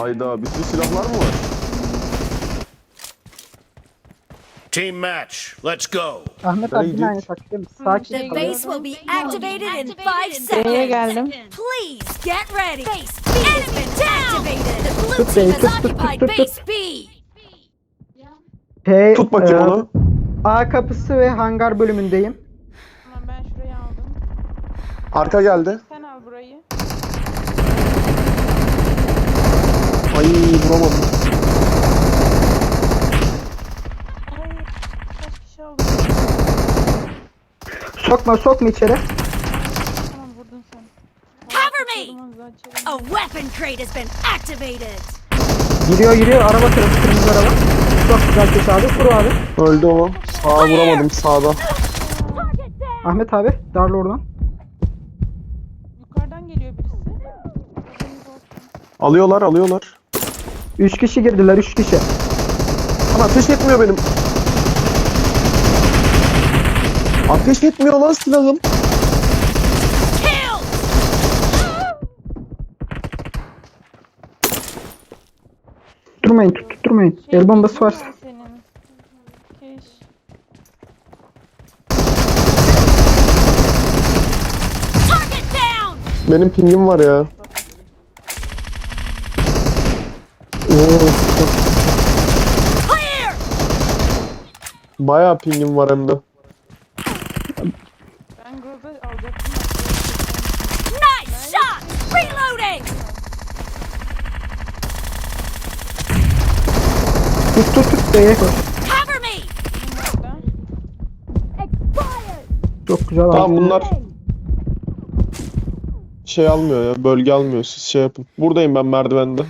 Hayda bir sürü silahlar mı var? Team match. Let's go. Ahmet abi taktik değil mi? Sakin The base will be activated in five B'ye seconds. geldim. Please get ready. Base B has been activated. The blue Tut team beni, has tut, tut, tut, occupied tut, tut. base B. P, Tut bakayım e, onu. A kapısı ve hangar bölümündeyim. Tamam ben şurayı aldım. Arka geldi. Sen al burayı. Ay vuramadım. Ay kaç kişi aldı? Sokma sokma içeri. Tamam vurdun sen. Cover me. A weapon crate has been activated. Giriyor giriyor araba kırmızı kırmızı araba. Çok güzel köşe abi. Vur abi. Öldü o. Sağa vuramadım sağda. Ahmet abi darla oradan. Yukarıdan geliyor birisi. Alıyorlar alıyorlar. Üç kişi girdiler üç kişi. Ama ateş etmiyor benim. Ateş etmiyor lan silahım. Tutturmayın tut, tutturmayın. Şey, El bombası varsa. Benim pingim var ya. Bayağı pingim var hem de. Ben Groza alacaktım. Nice shot. Reloading. Tut tut tut B'ye koy. Cover me. Çok güzel abi. Tamam bunlar şey almıyor ya bölge almıyor siz şey yapın. Buradayım ben merdivende.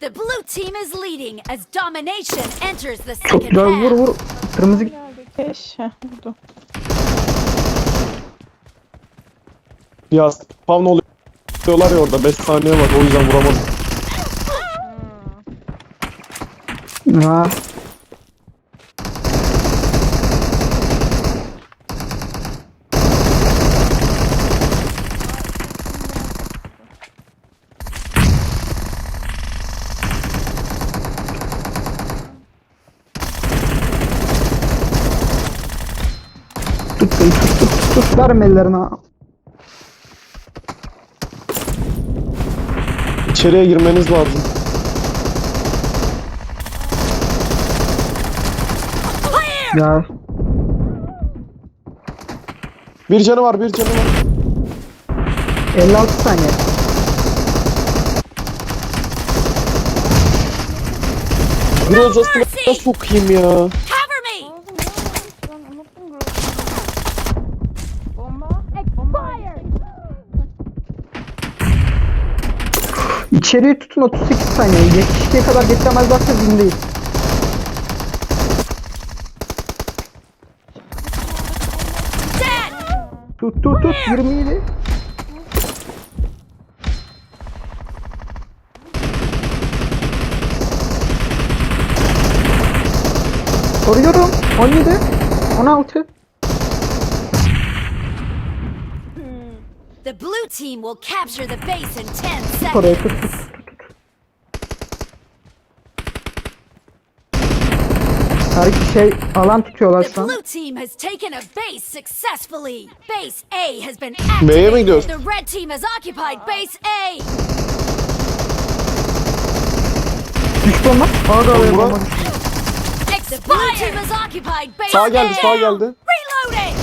The blue team is leading as domination enters the Çok second güzel vur half. vur. Kırmızı Geldi. Keş. Heh vurdu. Ya spawn oluyorlar ya orada 5 saniye var o yüzden vuramadım. Ha. Tut beni tut tut tut tut. Verme ellerine. İçeriye girmeniz lazım. Ya Bir canı var bir canı var. 56 saniye. Grozasını da sokayım ya. Cover me. Oğlum ya. Ben unuttum Groza'yı. Bomba. Bomba. İçeriği tutun 38 saniye. 72'ye kadar getiremezlerse. Dead. Tut tut tut 27. Koruyorum. 17. 16. The blue team will capture the base in 10 Oraya seconds. tut tut. Her şey alan tutuyorlar The şu an. blue team has taken a base successfully. Base A has been B'ye mi activated. gidiyoruz? The red team has occupied base A. Düştü onlar. Aa da oraya Bomba. bomba düştü. The blue team has occupied base Sağ geldi, A. sağ geldi. Reloading.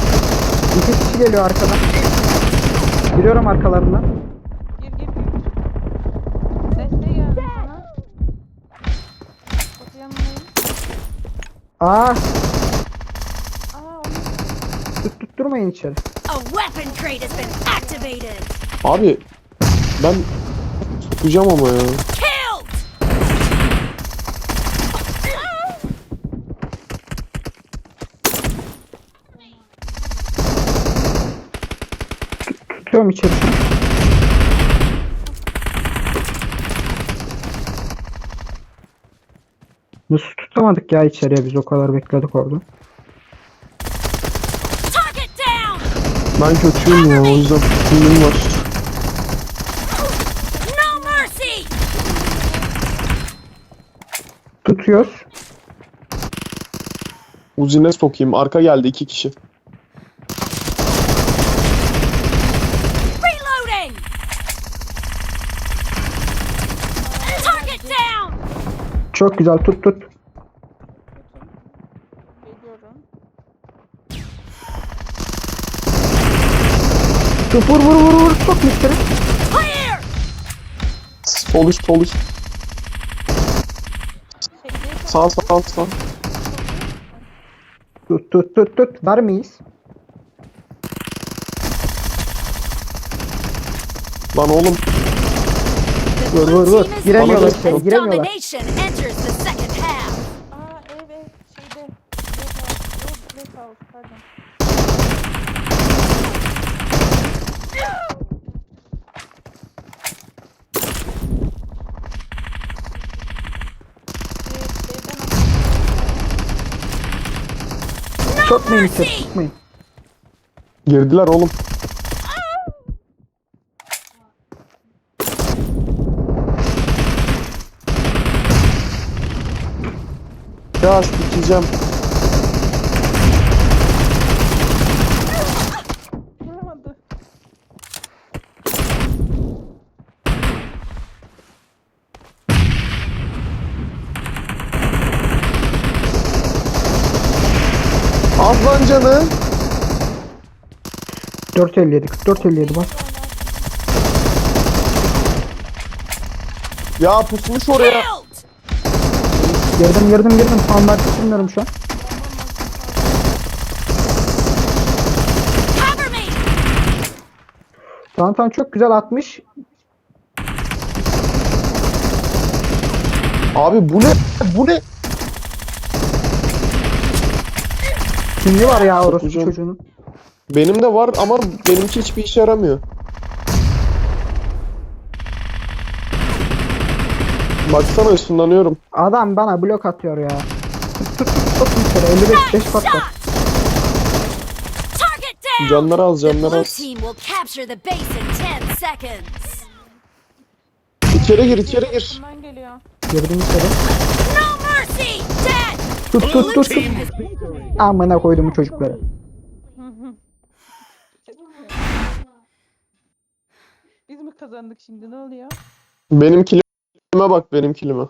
İki kişi geliyor arkadan. Giriyorum arkalarından. Gir gir gir. Destek geldi sana. Kapı yanındayım. Aa Aa onu tut tutturmayın içeri. A weapon crate has been activated. Abi ben sokacağım ama ya. Bakıyorum içeri. Nasıl tutamadık ya içeriye biz o kadar bekledik orada. Ben kötüyüm ya o yüzden tutkunluğum var. Tutuyoruz. Uzine sokayım. Arka geldi iki kişi. Çok güzel tut tut. Geliyorum. Tut vur vur vur vur. Çok müşteri. Sol üst sol üst. Şeyde Sağ sağ sağ. Tut tut tut tut. Var mıyız? Lan oğlum. The Vur, vur, vur. Giremiyorlar içeri, giremiyorlar. domination enters the second half. Aa evet şeyde. Pardon. İçeri. Sokmayın. Girdiler oğlum. Ya sikeceğim. vuramadı. Az lan canı. 457 4457 bas. Ya pusmuş oraya. Girdim girdim girdim. Fanlar bilmiyorum şu an. Tamam tamam çok güzel atmış. Abi bu ne? Bu ne? Şimdi var ya orası çocuğunun. Benim de var ama benimki hiçbir işe yaramıyor. Baksana ışınlanıyorum. Adam bana blok atıyor ya. Tut tut tut. Çok müşteri. 55 5 pat var. Shot! Target down! Canları az The canları blue az. team will capture the base in 10 seconds. İçeri gir içeri gir. Bundan geliyor. Girdim içeri. No mercy! Dead! Tut tut tut tut. Amına koydum bu çocukları. Biz mi kazandık şimdi ne oluyor? Benim kilime bak benim kilime.